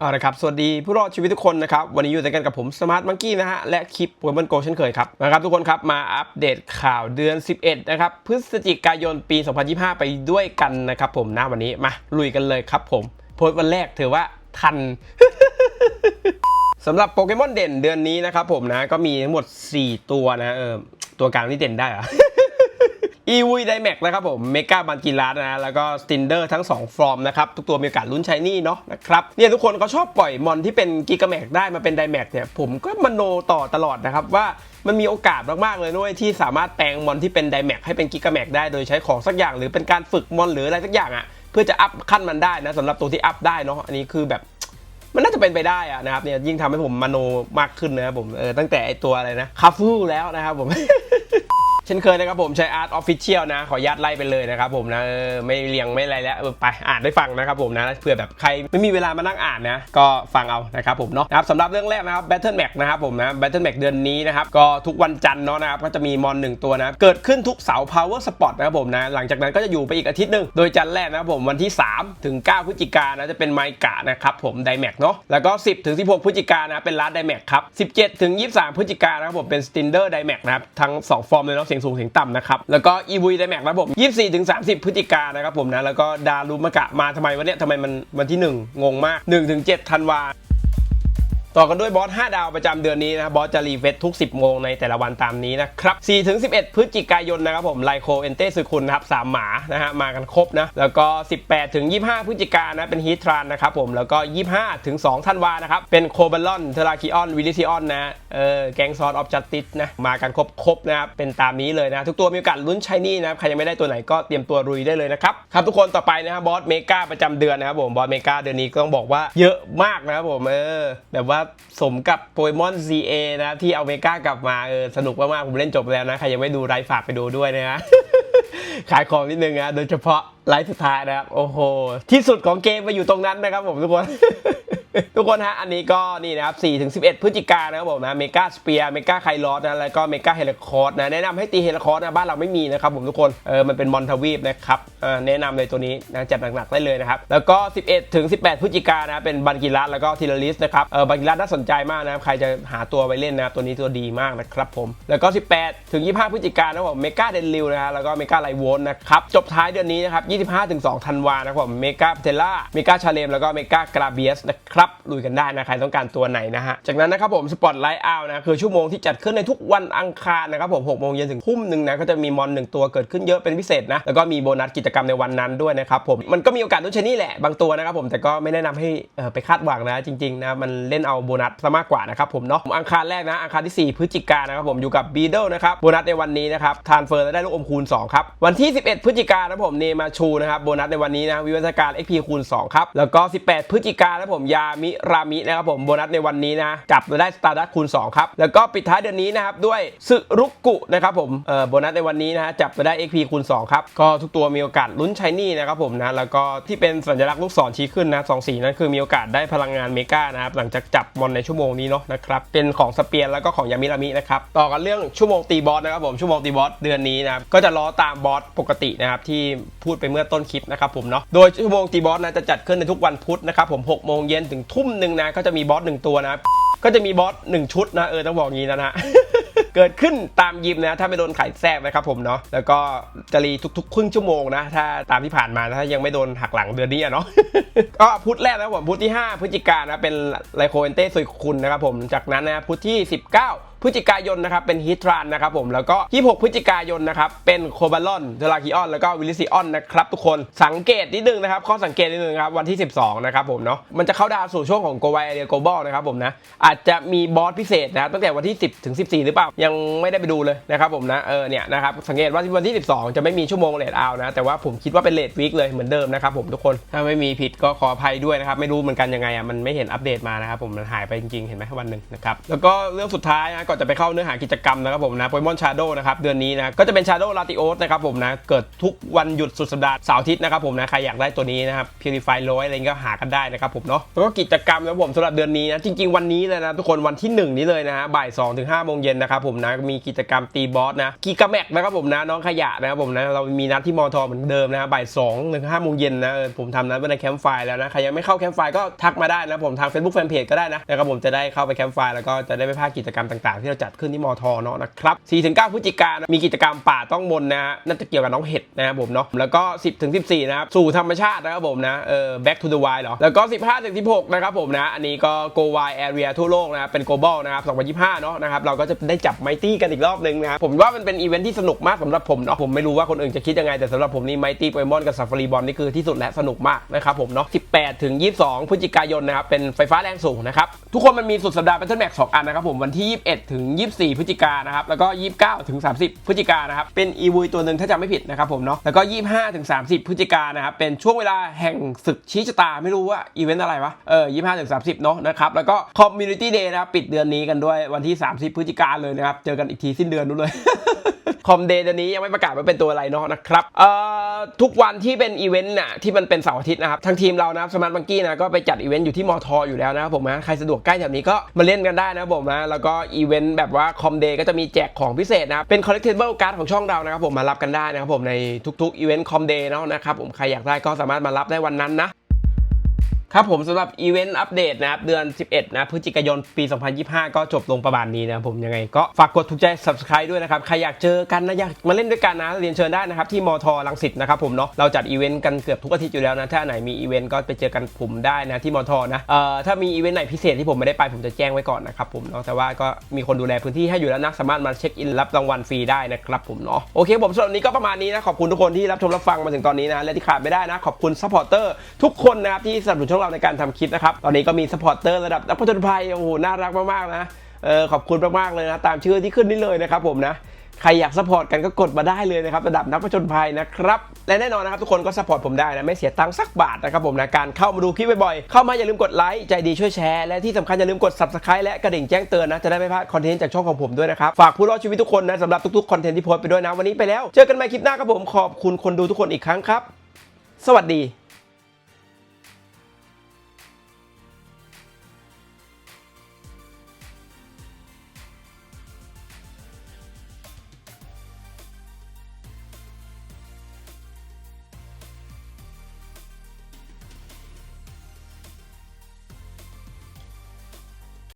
เอาละครับ สวัสดีผู้รอดชีวิตทุกคนนะครับ วันนี้อยู่ด้วยกันกับผมสมาร์ทมังกี้นะฮะ และคลิปโปเกมอนโกเช่นเคยครับนะครับทุกคนครับ มาอัปเดตข่าวเดือน 11 นะครับ พฤศจิกายนปี 2025 ไปด้วยกันนะครับผมนะวันนี้มาลุยกันเลยครับผม โพสต์วันแรกถือว่าทันสำหรับโปเกมอนเด่นเดือนนี้นะครับผมนะก็มีทั้งหมด 4 ตัวนะเออตัวกลางที่เด่นได้อะ อีวีไดแม็กนะครับผมเมกาบันกิลัสนะแล้วก็สตินเดอร์ทั้ง 2 ฟอร์มนะครับ ทุกตัวมีโอกาสลุ้นใช้นี่เนาะนะครับเนี่ยทุกคนเขาชอบปล่อยมอนที่เป็นกิกาแม็กได้มาเป็นไดแม็กเนี่ยผมก็มโนต่อตลอดนะครับ ว่ามันมีโอกาสมาก ๆ เลยด้วยที่สามารถแปลงมอนที่เป็นไดแม็กให้เป็นกิกาแม็กได้โดยใช้ของสักอย่าง หรือเป็นการฝึกมอนหรืออะไรสักอย่างอะ่ะเพื่อจะอัพขั้นมันได้นะสำหรับตัวที่อัพได้เนาะอันนี้คือแบบมันน่าจะเป็นไปได้อะนะครับเนี่ยยิ่งทำให้ผมมโนมากขึ้นนะครับผมเออตั้งแต่ไอตัวอะไรนะคาฟูแล้วนะครับผม เช่นเคยนะครับผมใช้ Art Official นะ ขอยัดไล่ไปเลยนะครับผมนะออไม่เรียงไม่อะไรแล้วไปอ่านได้ฟังนะครับผมนะเผื่อแบบใครไม่มีเวลามานั่งอ่านนะ ก็ฟังเอานะครับผมเนาะนะครับสำหรับเรื่องแรกนะครับ Battle Max นะครับผมนะ Battle Max เดือนนี้นะครับก็ทุกวันจันทร์เนาะนะครับก็จะมีมอนหนึ่งตัวนะเกิดขึ้นทุกเสาร์ Power Spot นะครับผมนะหลังจากนั้นก็จะอยู่ไปอีกอาทิตย์หนึ่งโดยจันทร์แรกนะครับผมวันที่ 3 ถึง 9 พฤศจิกายนนะจะเป็นไมกะนะครับผมไดแม็กเนาะแล้วก็ 10 ถึง 16 พฤศจิกายนนะเป็นลาดไดแม็กครับ17 ถึง 23 พฤศจิกายนนะครับผมเป็นสตินเดอร์ไดแม็กนะครับทั้ง2ฟอร์มเลยเนาะเสียงสูงเสียงต่ำนะครับ แล้วก็อีวีไดแม็กนะครับผม 24ถึง30 พฤศจิกานนะครับผมนะ แล้วก็ดารุมะกะมาทำไมวะเนี่ยทำไมมันวันที่ 1 งงมาก 1 ถึง 7 ธันวา ต่อกันด้วยบอส 5 ดาวประจำเดือนนี้นะครับบอสจะรีเฟซทุก 10 โมงในแต่ละวันตามนี้นะครับ4ถึง11 พฤศจิกายนนะครับผมไลโคเอนเต้ซึคุนนะครับ3หมานะฮะมากันครบนะแล้วก็ 18ถึง25 พฤศจิกายนนะเป็นฮีทรานนะครับผมแล้วก็ 25ถึง2ธันวานะครับเป็นโคเบลอนเทราคิออนวิลิซิออนนะเออแกงซอสออฟจัตติสนะมากันครบครบนะครับเป็นตามนี้เลยนะทุกตัวมีโอกาสลุ้นชายนี่นะครับใครยังไม่ได้ตัวไหนก็เตรียมตัวรุยได้เลยนะครับครับทุกคนต่อไปนะครับบอสเมกาประจำเดือนนะครับผมบอสเมกาเดือนนี้ก็ต้องบอกว่าเยอะมากนะครับผมเออแบบว่าสมกับโปเกมอน ZA นะที่เอาเมกากลับมาเออสนุกมากๆผมเล่นจบแล้วนะ ใครยังไม่ดูไลฟ์ฝากไปดูด้วยนะฮะขายของนิดนึงนะโดยเฉพาะไลฟ์สุดท้ายนะครับ โอ้โห ที่สุดของเกมมาอยู่ตรงนั้นนะครับผมทุกคน ทุกคนฮะ อันนี้ก็นี่นะครับ4ถึง11 พฤศจิกายนนะครับผมนะ เมกาสเปียร์เมกาไคลอสนะ แล้วก็เมกาเฮลิคอร์สนะ แนะนำให้ตีเฮลิคอร์สนะ บ้านเราไม่มีนะครับผมทุกคน เออ มันเป็นมอนทวีปนะครับแนะนำเลยตัวนี้นะจัดหนักๆได้เลยนะครับ แล้วก็ 11ถึง18 พฤศจิกายนนะ เป็นบันกิรัสแล้วก็ทีลลิสนะครับ เออ บันกิรัสน่าสนใจมากนะครับ ใครจะหาตัวไปเล่นนะครับ ตัวนี้ตัวดีมากนะครับผม แล้วก็ 18ถึง25 พฤศจิกายนนะครับผมเมกาเดนลิวนะฮะ แล้วก็เมกาไลโวนนะครับ จบท้ายเดือนนี้นะครับ25ถึง2ธันวานะครับผมเมกาเทล่าเมกาชาเลมแล้วก็เมกากราเบียสนะครับครับลุยกันได้นะใครต้องการตัวไหนนะฮะจากนั้นนะครับผมสปอตไลท์เอานะคือชั่วโมงที่จัดขึ้นในทุกวันอังคารนะครับผม6โมงเย็นถึงทุ่มหนึ่งนะก็จะมีมอนหนึ่งตัวเกิดขึ้นเยอะเป็นพิเศษนะแล้วก็มีโบนัสกิจกรรมในวันนั้นด้วยนะครับผมมันก็มีโอกาสลุ้นชนี่แหละบางตัวนะครับผมแต่ก็ไม่แนะนำให้ไปคาดหวังนะจริงๆนะมันเล่นเอาโบนัสซะมากกว่านะครับผมเนาะอังคารแรกนะอังคารที่ 4 พฤศจิกายนะครับผมอยู่กับบีเดิลนะครับโบนัสในวันนี้นะครับทานเฟอร์ได้ลูกอมคูณ2ครับวันที่ 11 พฤศจิกายนะครับผมเนมาชูนะครับโบนัสในวันนี้นะวิวัฒนาการ XP คูณ2ครับแล้วก็ 18 พฤศจิกายนะผมยามิรามินะครับผมโบนัสในวันนี้นะจับมาได้สตาร์ดัคูณ 2 ครับ แล้วก็ปิดท้ายเดือนนี้นะครับด้วยสึรุกุนะครับผมเออโบนัสในวันนี้นะฮะจับมาได้ XP คูณ 2 ครับ ก็ทุกตัวมีโอกาสลุ้นชายนี่นะครับผมนะแล้วก็ที่เป็นสัญลักษณ์ลูกศรชี้ขึ้นนะสองสีนั้นคือมีโอกาสได้พลังงานเมกานะครับหลังจากจับมอนในชั่วโมงนี้เนาะนะครับเป็นของสเปียนแล้วก็ของยามิรามินะครับต่อกันเรื่องชั่วโมงตีบอสนะครับผมชั่วโมงตีบอสเดือนนี้นะครับก็จะล้อตามบอสปกตินะครับที่พูดไปเมื่อต้นคลิปนะครับผมเนาะโดยชั่วโมงตีบอสนะจะจัดขึ้นในทุกวันพุธนะครับผม6โมงเย็นถึงทุ่มหนึ่งนะก็จะมีบอสหนึ่งตัวนะ ก็จะมีบอสหนึ่งชุดนะเออต้องบอกงี้นะฮะเกิดขึ้นตามยิมนะ ถ้าไม่โดนไข่แทรกนะครับผมเนาะแล้วก็จะรีทุกๆ ครึ่งชั่วโมงนะ ถ้าตามที่ผ่านมาถ้ายังไม่โดนหักหลังเดือนนี้เนาะก็พุธแรกนะผมพุธที่ 5 พฤศจิกายนนะเป็นไลโคเอนเต้สุยคุณนะครับผมจากนั้นนะพุธที่ 19 พฤศจิกายนนะครับเป็นฮิตรานนะครับผมแล้วก็ 26 พฤศจิกายนนะครับเป็นโคบาลอนเทราคิออนแล้วก็วิลิซิออนนะครับทุกคนสังเกตนิดนึงนะครับข้อสังเกตนิดนึงครับวันที่ 12นะครับผมเนาะมันจะเข้าดาวสู่ช่วงของโกไวเรียโกบอลนะครับผมนะอาจจะมีบอสพิเศษนะครับตั้งแต่วันที่ 10 ถึง 14 หรือเปล่า ยังไม่ได้ไปดูเลยนะครับผมนะเออเนี่ยนะครับสังเกตว่าวันที่ 12 จะไม่มีชั่วโมงเลทเอานะแต่ว่าผมคิดว่าเป็นเลทวีคเลยเหมือนเดิมนะครับผมทุกคนถ้าไม่มีผิดก็ขออภัยด้วยนะครับไม่รู้เหมือนกันยังไงอะมันไม่เห็นอัปเดตมานะครับผมมันหายไปจริงๆเห็นไหมวันหนึ่งนะครับแล้วก็เรื่องสุดท้ายนะก่อนจะไปเข้าเนื้อหากิจกรรมนะครับผมนะโปเกมอนชาโดนะครับเดือนนี้นะก็จะเป็นชาโดลาติโอสนะครับผมนะเกิดทุกวันหยุดสุดสัปดาห์เสาร์อาทิตย์นะครับผมนะใครอยากได้ตัวนี้นะครับพิวริฟายร้อยอะไรเงี้ยก็หากันได้นะครับผมเนาะแล้วก็กิจกรรมนะครับผมสำหรับเดือนนี้นะจริง ๆ วันนี้เลยนะทุกคนวันที่ 1 นี้เลยนะฮะบ่าย2ถึง5โมงเย็นนะครับผมนะมีกิจกรรมตีบอสนะกีกาแม็กนะครับผมนะน้องขยะนะครับผมนะเรามีนัดที่มอทอเหมือนเดิมนะฮะบ่าย2ถึง5โมงเย็นนะผมทำนัดไว้ในแคมป์ไฟแล้วนะใครยังไม่เข้าแคมป์ไฟก็ทักมาได้นะผมทาง Facebook Fanpage ก็ได้นะนะครับผมจะได้เข้าไปแคมป์ไฟแล้วก็จะได้ไปพลาดกิจกรรมต่างๆ ที่เราจัดขึ้นที่มอทอเนาะนะครับ4-9พฤศจิกายนมีกิจกรรมป่าต้องมนนะฮะน่าจะเกี่ยวกับน้องเห็ดนะครับผมเนาะแล้วก็ 10ถึง14 นะครับสู่ธรรมชาตินะครับผมนะเออ back to the wild เหรอแล้วก็ 15ถึง16 นะครับผมนะอันนี้ก็ go wild area ทั่วโลกนะครับเป็น global นะครับ2025 เนาะนะครับเราก็จะได้จับไมตี้กันอีกรอบนึงนะครับผมว่ามันเป็นอีเวนท์ที่สนุกมากสำหรับผมเนาะผมไม่รู้ว่าคนอื่นจะคิดยังไงแต่สำหรับผมนี่ไมตี้โปเกมอนกับซาฟารีบอลนี่คือที่สุดและสนุกมากนะครับผมเนาะ18ถึง22 พฤศจิกายนนะครับเป็นไฟฟ้าแรงสูงนะครับทุกคนมันมีสุดสัปดาห์ Battle Max 2 อันนะครับผม วันที่ 21 ถึง 24 พฤศจิกายนะครับ แล้วก็ 29 ถึง 30 พฤศจิกายนะครับ เป็นอีวุยตัวหนึ่งถ้าจำไม่ผิดนะครับผมเนาะแล้วก็ 25 ถึง 30 พฤศจิกายนะครับ เป็นช่วงเวลาแห่งศึกชี้ชะตาไม่รู้ว่าอีเวนต์อะไรวะเออ 25 ถึง 30 เนาะนะครับแล้วก็ Community Day นะครับปิดเดือนนี้กันด้วยวันที่ 30 พฤศจิกายเลยนะครับเจอกันอีกทีสิ้นเดือนนู้นเลย คอมเดย์เดือนนี้ยังไม่ประกาศว่าเป็นตัวอะไรเนาะนะครับเอ่อทุกวันที่เป็นอีเวนต์น่ะที่มันเป็นเสาร์อาทิตย์นะครับทางทีมเรานะครับสมาร์ทบังกี้นะก็ไปจัดอีเวนต์อยู่ที่มอทออยู่แล้วนะครับผมนะใครสะดวกใกล้แถวนี้ก็มาเล่นกันได้นะครับผมนะแล้วก็อีเวนต์แบบว่าคอมเดย์ก็จะมีแจกของพิเศษนะครับเป็น collectible card ของช่องเรานะครับผมมารับกันได้นะครับผมในทุกๆอีเวนต์คอมเดย์เนาะนะครับผมใครอยากได้ก็สามารถมารับได้วันนั้นนะ ครับผมสำหรับอีเวนต์อัปเดตนะครับ เดือน 11 นะพฤศจิกายนปี 2025 ก็จบลงประมาณนี้นะผมยังไง ก็ฝากกดถูกใจ subscribe ด้วยนะครับ ใครอยากเจอกันนะ อยากมาเล่นด้วยกันนะ เรียนเชิญได้นะครับ ที่มทรังสิตนะครับผมเนาะเราจัดอีเวนต์กันเกือบทุกอาทิตย์อยู่แล้วนะ ถ้าไหนมีอีเวนต์ก็ไปเจอกันผมได้นะที่มทนะเอ่อถ้ามีอีเวนต์ไหนพิเศษที่ผมไม่ได้ไปผมจะแจ้งไว้ก่อนนะครับผมเนาะแต่ว่าก็มีคนดูแลพื้นที่ให้อยู่แล้วนะสามารถมาเช็คอินรับรางวัลฟรีได้นะครับผมเนาะโอเคผมสำหรับนี้ก็ประมาณนี้นะขอบคุณทุกคนที่รับชมรับฟังมาถึงตอนนี้นะและที่ขาดไม่ได้นะขอบคุณซัพพอร์เตอร์ทุกคนนะครับที่สนับสนุนช่องเราในการทำคลิปนะครับ ตอนนี้ก็มีซัพพอร์เตอร์ระดับนักผจญภัยโอ้โหน่ารักมากๆนะเออขอบคุณมากๆเลยนะ ตามชื่อที่ขึ้นนี่เลยนะครับผมนะใครอยากซัพพอร์ตกันก็กดมาได้เลยนะครับระดับนักผจญภัยนะครับและแน่นอนนะครับทุกคนก็ซัพพอร์ตผมได้นะไม่เสียตังค์สักบาทนะครับผมนะการเข้ามาดูคลิปบ่อยๆเข้ามาอย่าลืมกดไลค์ใจดีช่วยแชร์และที่สำคัญอย่าลืมกด subscribe และกระดิ่งแจ้งเตือนนะจะได้ไม่พลาดคอนเทนต์จากช่องของผมด้วยนะครับฝากผู้รอดชีวิตทุกคนนะสำหรับทุกๆคอนเทนต์ที่โพสต์ไปด้วยนะวันนี้ไปแล้ว เจอกันใหม่คลิปหน้าครับผมขอบคุณคนดูทุกคนอีกครั้งครับ สวัสดี